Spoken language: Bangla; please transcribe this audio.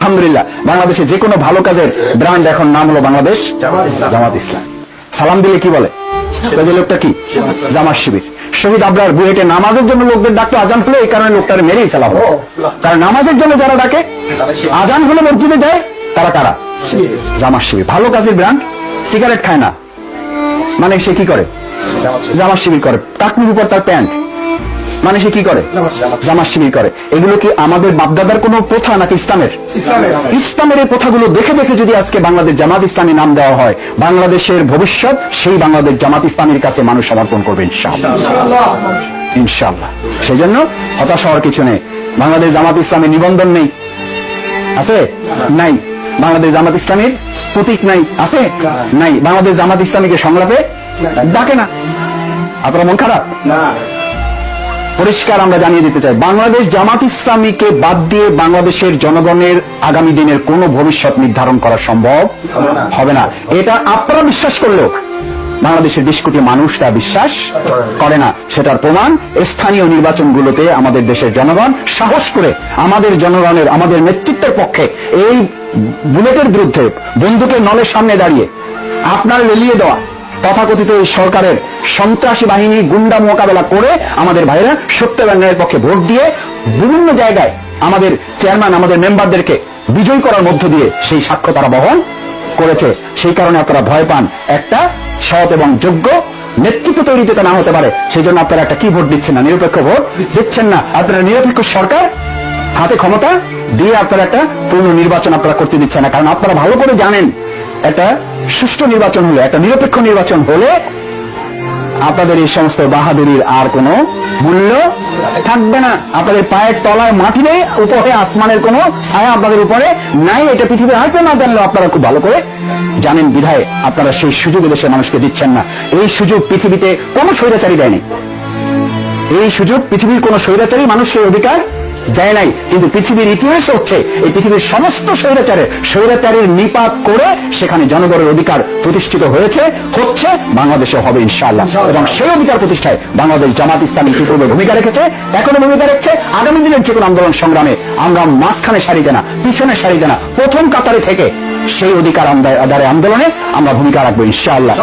আলহামদুলিল্লাহ বাংলাদেশে যে কোনো ভালো কাজের ব্র্যান্ড এখন নাম হলো বাংলাদেশ জামাত ইসলাম। সালাম দিলে কি বলে? লোকটা কি? জামাত শিবির। শহীদ আবরার বুয়েটে নামাজের জন্য লোকদের ডাকতো আজান হলো এই কারণে লোকটার মেরেই ফেলা হলো। কারণ নামাজের জন্য যারা ডাকে আজান হলে মসজিদে যায় তারা কারা? জামাত শিবির। ভালো কাজের ব্র্যান্ড সিগারেট খায় না। মানে সে কি করে? জামাত শিবির। করে। টাকনির উপর তার প্যান্ট মানে সে কি করে? জামাত শিবির করে। এগুলো কি আমাদের বাপদাদার কোনো প্রথা নাকি ইসলামের? ইসলামের। এই প্রথাগুলো দেখে দেখে যদি আজকে বাংলাদেশ জামাত ইসলামী নাম দেওয়া হয় বাংলাদেশের ভবিষ্যৎ সেই বাংলাদেশ জামাত ইসলামীর কাছে মানুষ সমর্পণ করবে ইনশাআল্লাহ। ইনশাআল্লাহ। সেই জন্য হতাশ হওয়ার কিছু নেই। বাংলাদেশ জামাত ইসলামের নিবন্ধন নেই। আছে? নাই। বাংলাদেশ জামাত ইসলামীর প্রতীক নাই। আছে? নাই। বাংলাদেশ জামাত ইসলামীকে সংলাপে ডাকে না। আপনার মন খারাপ? পরিষ্কার আমরা জানিয়ে দিতে চাই, বাংলাদেশ জামাত ইসলামীকে বাদ দিয়ে বাংলাদেশের জনগণের আগামী দিনের কোনো ভবিষ্যৎ নির্ধারণ করা সম্ভব হবে না। এটা আপনারা বিশ্বাস করলেও বাংলাদেশের বিশ কোটি মানুষ তা বিশ্বাস করে না। সেটার প্রমাণ স্থানীয় নির্বাচনগুলোতে আমাদের দেশের জনগণ সাহস করে আমাদের জনগণের, আমাদের নেতৃত্বের পক্ষে এই বুলেটের বিরুদ্ধে বন্দুকের নলের সামনে দাঁড়িয়ে আপনার লেলিয়ে দেওয়া তথাকথিত এই সরকারের সন্ত্রাসী বাহিনী গুন্ডা মোকাবেলা করে আমাদের ভাইরা সত্য ন্যায়ের পক্ষে ভোট দিয়ে বিভিন্ন জায়গায় আমাদের চেয়ারম্যান, আমাদের মেম্বারদেরকে বিজয়ী করার মধ্য দিয়ে সেই সাক্ষ্য তারা বহন করেছে। সেই কারণে আপনারা ভয় পান। একটা সৎ এবং যোগ্য নেতৃত্ব তৈরি যাতে না হতে পারে। সেই জন্য আপনারা একটা কি ভোট দিচ্ছেন না? নিরপেক্ষ ভোট দিচ্ছেন না। আপনারা নিরপেক্ষ সরকার হাতে ক্ষমতা দিয়ে আপনারা একটা পূর্ণ নির্বাচন আপনারা করতে দিচ্ছেন না। কারণ আপনারা ভালো করে জানেন একটা সুষ্ঠু নির্বাচন হলে, একটা নিরপেক্ষ নির্বাচন হলে আপনাদের এই সমস্ত বাহাদুরির আর কোনো মূল্য থাকবে না। আপনাদের পায়ের তলায় মাটি নেই উপরে, আসমানের কোনো ছায়া আপনাদের উপরে নাই। এটা পৃথিবীর হয়তো না জানলেও আপনারা খুব ভালো করে জানেন, বিধায় আপনারা সেই সুযোগ দেশের মানুষকে দিচ্ছেন না। এই সুযোগ পৃথিবীতে কোনো স্বৈরাচারী দেয়নি। এই সুযোগ পৃথিবীর কোন স্বৈরাচারী মানুষকে অধিকার দেয় নাই। কিন্তু পৃথিবীর ইতিহাস হচ্ছে এই পৃথিবীর সমস্ত স্বৈরাচারের স্বৈরাচারের নিপাত করে সেখানে জনগণের অধিকার প্রতিষ্ঠিত হয়েছে হচ্ছে বাংলাদেশে হবে ইনশাআল্লাহ। এবং সেই অধিকার প্রতিষ্ঠায় বাংলাদেশ জামাত ইসলামী ইতিপূর্বে ভূমিকা রেখেছে? এখনও ভূমিকা রেখেছে আগামী দিনের যে কোনো আন্দোলন সংগ্রামে। আমরা মাঝখানে সারিতে না পিছনে সারিতে না প্রথম কাতারে থেকে সেই অধিকার আদায় আন্দোলনে আমরা ভূমিকা রাখব ইনশাআল্লাহ।